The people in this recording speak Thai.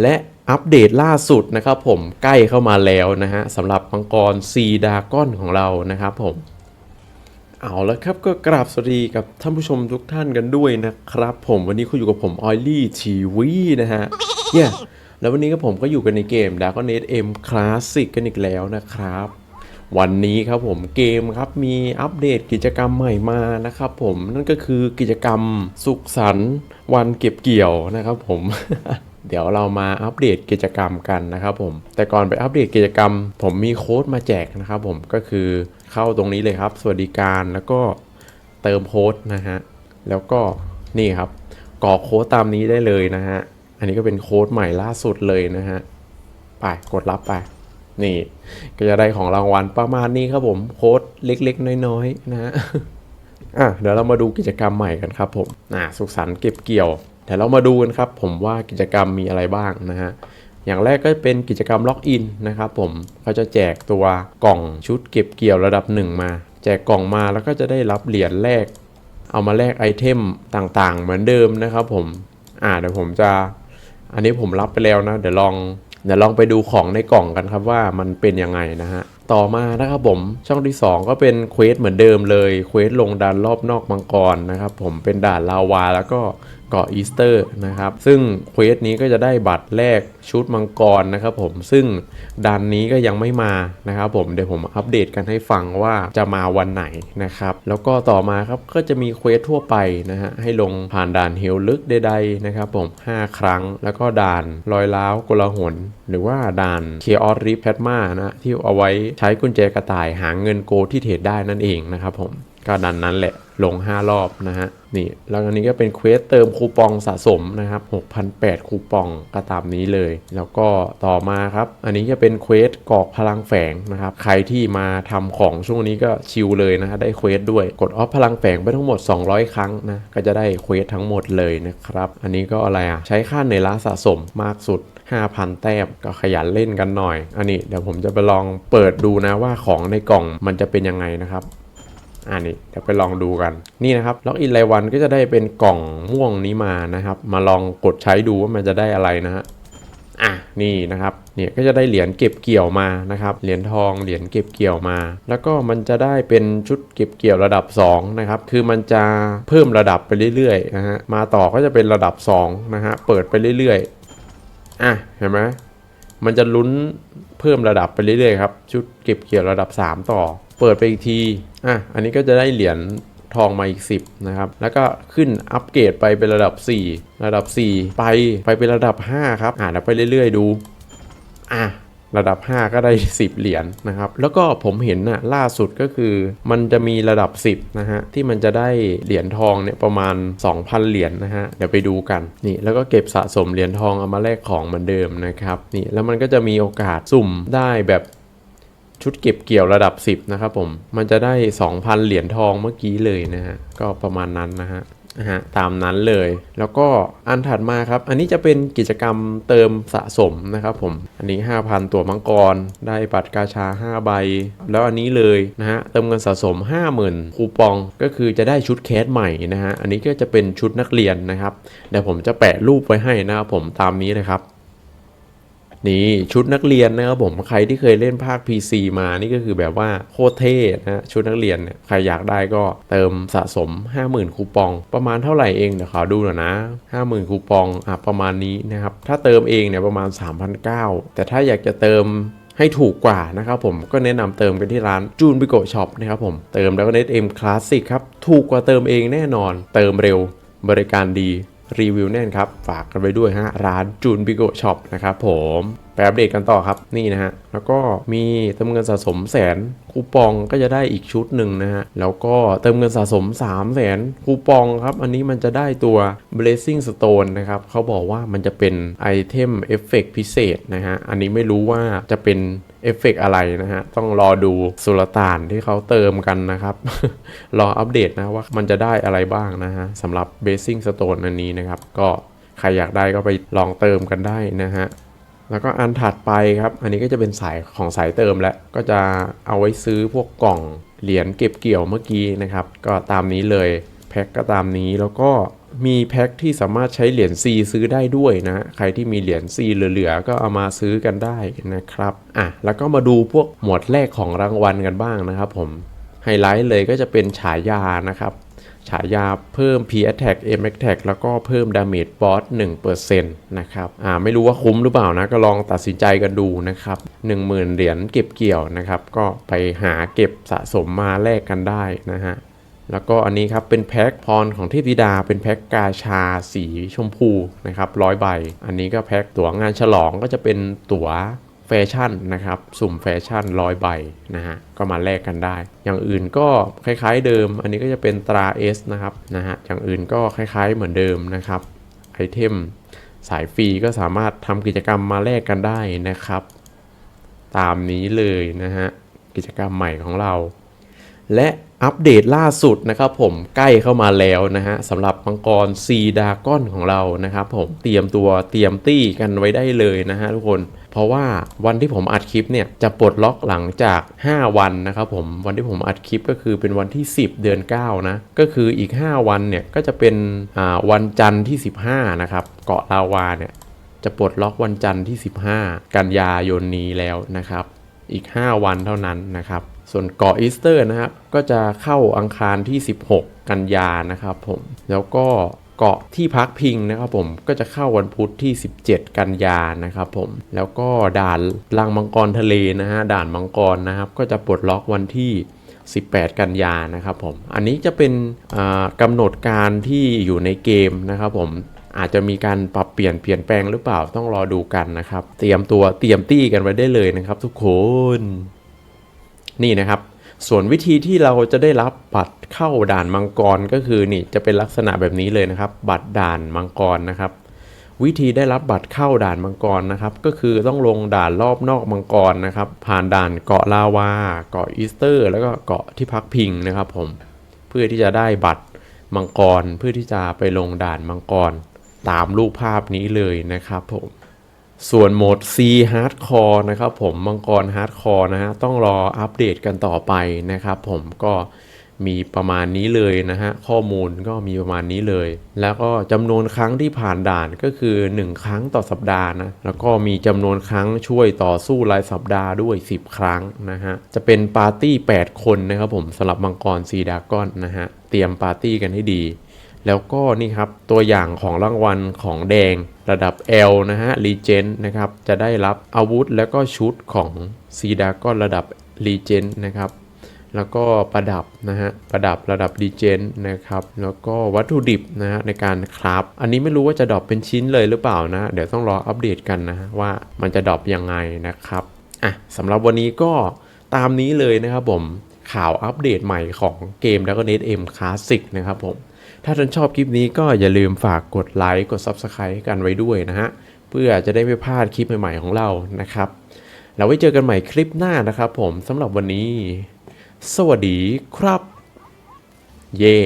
และอัปเดตล่าสุดนะครับผมใกล้เข้ามาแล้วนะฮะสำหรับมังกรซีดากอนของเรานะครับผมเอาแล้วครับก็กราบสวัสดีกับท่านผู้ชมทุกท่านกันด้วยนะครับผมวันนี้คุณอยู่กับผมออยลี่ทีวีนะฮะเนี่ยแล้ววันนี้ก็ผมก็อยู่กันในเกม d a r k n e t M Classic กันอีกแล้วนะครับ วันนี้ครับผมเกมครับมีอัปเดตกิจกรรมใหม่มานะครับผมนั่นก็คือกิจกรรมสุขสันต์วันเก็บเกี่ยวนะครับผม เดี๋ยวเรามาอัปเดตกิจกรรมกันนะครับผม แต่ก่อนไปอัปเดตกิจกรรม ผมมีโค้ดมาแจกนะครับผมก็คือเข้าตรงนี้เลยครับ สวัสดิการแล้วก็เติมโค้ดนะฮะแล้วก็นี่ครับกรอกโค้ดตามนี้ได้เลยนะฮะอันนี้ก็เป็นโค้ดใหม่ล่าสุดเลยนะฮะไปกดรับไปนี่ก็จะได้ของรางวัลประมาณนี้ครับผมโค้ดเล็กๆ น้อยๆนะฮะอะเดี๋ยวเรามาดูกิจกรรมใหม่กันครับผมอะสุขสันต์เก็บเกี่ยว เดี๋ยวเรามาดูกันครับ ผมว่ากิจกรรมมีอะไรบ้างนะฮะอย่างแรกก็เป็นกิจกรรมล็อกอินนะครับผมเขาจะแจกตัวกล่องชุดเก็บเกี่ยวระดับหนึ่งมา แจกกล่องมาแล้วก็จะได้รับเหรียญแรกเอามาแลกไอเทมต่างๆ เหมือนเดิมนะครับผมอ่าเดี๋ยวผมจะ อันนี้ผมรับไปแล้วนะ เดี๋ยวลองเดี๋ยวลองไปดูของในกล่องกันครับว่ามันเป็นยังไงนะฮะต่อมานะครับผมช่องที่ 2 ก็เป็นเควสเหมือนเดิมเลยเควสลงดันรอบนอกมังกรนะครับผมเป็นด่านลาวาแล้วก็ เกาะอีสเตอร์นะครับ ซึ่งเควสนี้ก็จะได้บัตรแรกชุดมังกรนะครับผมซึ่งดันนี้ก็ยังไม่มานะครับผมเดี๋ยวผมอัปเดตกันให้ฟังว่าจะมาวันไหนนะครับแล้วก็ต่อมาครับก็จะมีเควสทั่วไปนะฮะให้ลงผ่านด่านเฮลลึกใดๆนะครับผม 5 ครั้งแล้วก็ด่านรอยล้าวกลาหนหรือว่าด่านเคออสรีแพทมานะที่เอาไว้ใช้กุญแจกระต่ายหาเงินโกที่เทรดได้นั่นเองนะครับผม ก็ดันนั้นแหละลง 5 รอบนะฮะนี่แล้วอันนี้ก็เป็นเควสเติมคูปองสะสมนะครับ6,008 คูปองก็ตามนี้เลย แล้วก็ต่อมาครับ อันนี้จะเป็นเควสกรอกพลังแฝงนะครับ ใครที่มาทำของช่วงนี้ก็ชิลเลยนะฮะได้เควสด้วยกดออฟพลังแฝงไปทั้งหมด 200 ครั้งนะก็จะได้เควสทั้งหมดเลยนะครับ อันนี้ก็อะไรอะใช้ค่าเหนื่อยล้าสะสมมากสุด5,000 แต้มก็ขยันเล่นกันหน่อย อันนี้เดี๋ยวผมจะไปลองเปิดดูนะว่าของในกล่องมันจะเป็นยังไงนะครับ อันนี้เดี๋ยวไปลองดูกันนี่นะครับล็อกอินรายวันก็จะได้เป็นกล่องม่วงนี้มานะครับ มาลองกดใช้ดูว่ามันจะได้อะไรนะฮะอะนี่นะครับเนี่ยก็จะได้เหรียญเก็บเกี่ยวมานะครับเหรียญทองเหรียญเก็บเกี่ยวมา แล้วก็มันจะได้เป็นชุดเก็บเกี่ยวระดับ2นะครับคือมันจะเพิ่มระดับไปเรื่อยๆนะฮะมาต่อก็จะเป็นระดับ2นะฮะเปิดไปเรื่อยๆอะเห็นไหมมันจะลุ้นเพิ่มระดับไปเรื่อยๆครับชุดเก็บเกี่ยวระดับ 3 ต่อ เปิดไปอีกที อะ อันนี้ก็จะได้เหรียญทองมาอีก 10 นะครับ แล้วก็ขึ้นอัปเกรดไปเป็นระดับ 4 ระดับ 4 ไปไปเป็นระดับ 5 ครับ อ่านไปเรื่อยๆ ดู อะระดับ 5 ก็ได้ 10 เหรียญนนะครับ แล้วก็ผมเห็นน่ะล่าสุดก็คือ มันจะมีระดับ 10 นะฮะ ที่มันจะได้เหรียญทองเนี่ยประมาณ 2,000 เหรียญนนะฮะ เดี๋ยวไปดูกัน นี่แล้วก็เก็บสะสมเหรียญทองเอามาแลกของเหมือนเดิมนะครับ นี่แล้วมันก็จะมีโอกาสสุ่มได้แบบ ชุดเก็บเกี่ยวระดับ 10 นะครับผม มันจะได้ 2,000 เหรียญทองเมื่อกี้เลยนะฮะ ก็ประมาณนั้นนะฮะนะฮะตามนั้นเลย แล้วก็อันถัดมาครับ อันนี้จะเป็นกิจกรรมเติมสะสมนะครับผม อันนี้ 5,000 ตัวมังกร ได้บัตรกาชา 5 ใบ แล้วอันนี้เลยนะฮะ เติมเงินสะสม 50,000 คูปอง ก็คือจะได้ชุดแคสใหม่นะฮะ อันนี้ก็จะเป็นชุดนักเรียนนะครับ เดี๋ยวผมจะแปะรูปไว้ให้นะครับผมตามนี้นะครับ นี่ชุดนักเรียนนะครับผมใครที่เคยเล่นภาค PC มานี่ก็คือแบบว่าโคตรเท่นะชุดนักเรียนเนี่ยใครอยากได้ก็เติมสะสม 50,000 คูปอง ประมาณเท่าไหร่เองเดี๋ยวขอดูหน่อยนะ 50,000 คูปองอะประมาณนี้นะครับถ้าเติมเองเนี่ยประมาณ 3,900 แต่ถ้าอยากจะเติมให้ถูกกว่านะครับผมก็แนะนำเติมกันที่ร้านจูนบิโกช็อปนะครับผมเติมแล้วก็เน็ตเอ็มคลาสสิกครับ ถูกกว่าเติมเองแน่นอน เติมเร็วบริการดีรีวิวแน่นครับ ฝากกันไปด้วยฮะร้านจูนบิโกช็อปนะครับผม ไปอัปเดตกันต่อครับนี่นะฮะแล้วก็มีเติมเงินสะสมแสนคูปองก็จะได้อีกชุดหนึ่งนะฮะแล้วก็เติมเงินสะสม 3 0 0แสนคูปองครับอันนี้มันจะได้ตัว blazing stone นะครับเขาบอกว่ามันจะเป็นไอเทมเอฟเฟกพิเศษนะฮะอันนี้ไม่รู้ว่าจะเป็นเอฟเฟกอะไรนะฮะ ต้องรอดูสุลต่านที่เขาเติมกันนะครับ รออัปเดตนะว่ามันจะได้อะไรบ้างนะฮะสำหรับ blazing stone อันนี้นะครับ ก็ใครอยากได้ก็ไปลองเติมกันได้นะฮะ แล้วก็อันถัดไปครับ อันนี้ก็จะเป็นสายของสายเติมแล้วก็จะเอาไว้ซื้อพวกกล่องเหรียญเก็บเกี่ยวเมื่อกี้นะครับ ก็ตามนี้เลยแพ็คก็ตามนี้แล้วก็มีแพ็คที่สามารถใช้เหรียญ C ซื้อได้ด้วยนะ ใครที่มีเหรียญ C เหลือๆ ก็เอามาซื้อกันได้นะครับ อะ แล้วก็มาดูพวกหมวดแรกของรางวัลกันบ้างนะครับผม ไฮไลท์เลยก็จะเป็นฉายานะครับ ฉายาเพิ่ม P attack M attack แล้วก็เพิ่ม damage boss 1%นะครับอ่าไม่รู้ว่าคุ้มหรือเปล่านะ ก็ลองตัดสินใจกันดูนะครับ 10,000 เหรียญเก็บเกี่ยวนะครับ ก็ไปหาเก็บสะสมมาแลกกันได้นะฮะแล้วก็อันนี้ครับเป็นแพ็คพรของเทพธิดา เป็นแพ็คกาชาสีชมพูนะครับร้อยใบ อันนี้ก็แพ็คตั๋วงานฉลองก็จะเป็นตั๋ว แฟชั่นนะครับ สุ่มแฟชั่นร้อยใบนะฮะก็มาแลกกันได้ อย่างอื่นก็คล้ายๆเดิม อันนี้ก็จะเป็นตรา S นะครับนะฮะอย่างอื่นก็คล้ายๆเหมือนเดิมนะครับไอเทมสายฟรีก็สามารถทำกิจกรรมมาแลกกันได้นะครับ ตามนี้เลยนะฮะกิจกรรมใหม่ของเรา และ อัปเดตล่าสุดนะครับผมใกล้เข้ามาแล้วนะฮะสำหรับมังกรซีดากอนของเรานะครับผมเตรียมตัวเตรียมตี้กันไว้ได้เลยนะฮะทุกคนเพราะว่าวันที่ผมอัดคลิปเนี่ยจะปลดล็อกหลังจาก 5 วันนะครับผมวันที่ผมอัดคลิปก็คือเป็นวันที่ 10 เดือน 9 นะก็คืออีก 5 วันเนี่ยก็จะเป็นวันจันทร์ที่ 15 นะครับเกาะลาวาเนี่ยจะปลดล็อกวันจันทร์ที่ 15 กันยายนนี้แล้วนะครับ อีก 5 วันเท่านั้นนะครับ ส่วนเกาะอีสเตอร์นะครับก็จะเข้าอังคารที่ 16 กันยานะครับผมแล้วก็เกาะที่พักพิงนะครับผมก็จะเข้าวันพุธที่ 17 กันยานะครับผมแล้วก็ด่านลังมังกรทะเลนะฮะด่านมังกรนะครับ ก็จะปลดล็อกวันที่ 18 กันยานะครับผมอันนี้จะเป็นกำหนดการที่อยู่ในเกมนะครับผมอาจจะมีการปรับเปลี่ยนเปลี่ยนแปลงหรือเปล่าต้องรอดูกันนะครับ เตรียมตัวเตรียมตี้กันไว้ได้เลยนะครับทุกคน นี่นะครับ ส่วนวิธีที่เราจะได้รับบัตรเข้าด่านมังกรก็คือนี่จะเป็นลักษณะแบบนี้เลยนะครับ บัตรด่านมังกรนะครับ วิธีได้รับบัตรเข้าด่านมังกรนะครับ ก็คือต้องลงด่านรอบนอกมังกรนะครับ ผ่านด่านเกาะลาวา เกาะอีสเตอร์ แล้วก็เกาะที่พักพิงนะครับ ผมเพื่อที่จะได้บัตรมังกรเพื่อที่จะไปลงด่านมังกรตามรูปภาพนี้เลยนะครับผม ส่วนโหมด C Hardcore นะครับผมมังกร Hardcore นะฮะต้องรออัปเดตกันต่อไปนะครับผมก็มีประมาณนี้เลยนะฮะข้อมูลก็มีประมาณนี้เลย แล้วก็จำนวนครั้งที่ผ่านด่านก็คือ 1 ครั้งต่อสัปดาห์นะแล้วก็มีจำนวนครั้งช่วยต่อสู้รายสัปดาห์ด้วย 10 ครั้งนะฮะจะเป็นปาร์ตี้ 8 คนนะครับผมสำหรับมังกรซีดากอนนะฮะเตรียมปาร์ตี้กันให้ดี แล้วก็นี่ครับตัวอย่างของรางวัลของแดงระดับ L นะฮะ r e g e n นะครับ จะได้รับอาวุธแล้วก็ชุดของซีดากอนระดับ r e g e n นะครับ แล้วก็ประดับนะฮะประดับระดับ r e g e n นะครับ แล้วก็วัตถุดิบนะฮะในการคราฟอันนี้ไม่รู้ว่าจะดรอปเป็นชิ้นเลยหรือเปล่านะ เดี๋ยวต้องรออัปเดตกันนะฮะว่ามันจะดรอปยังไงนะครับอะสำหรับวันนี้ก็ตามนี้เลยนะครับผมข่าวอัปเดตใหม่ของเกม Dragon Age M Classic นะครับผม ถ้าท่านชอบคลิปนี้ก็อย่าลืมฝากกดไลค์กด Subscribe กันไว้ด้วยนะฮะ เพื่อจะได้ไม่พลาดคลิปใหม่ๆของเรานะครับ เราไว้เจอกันใหม่คลิปหน้านะครับผมสำหรับวันนี้ สวัสดีครับ เย้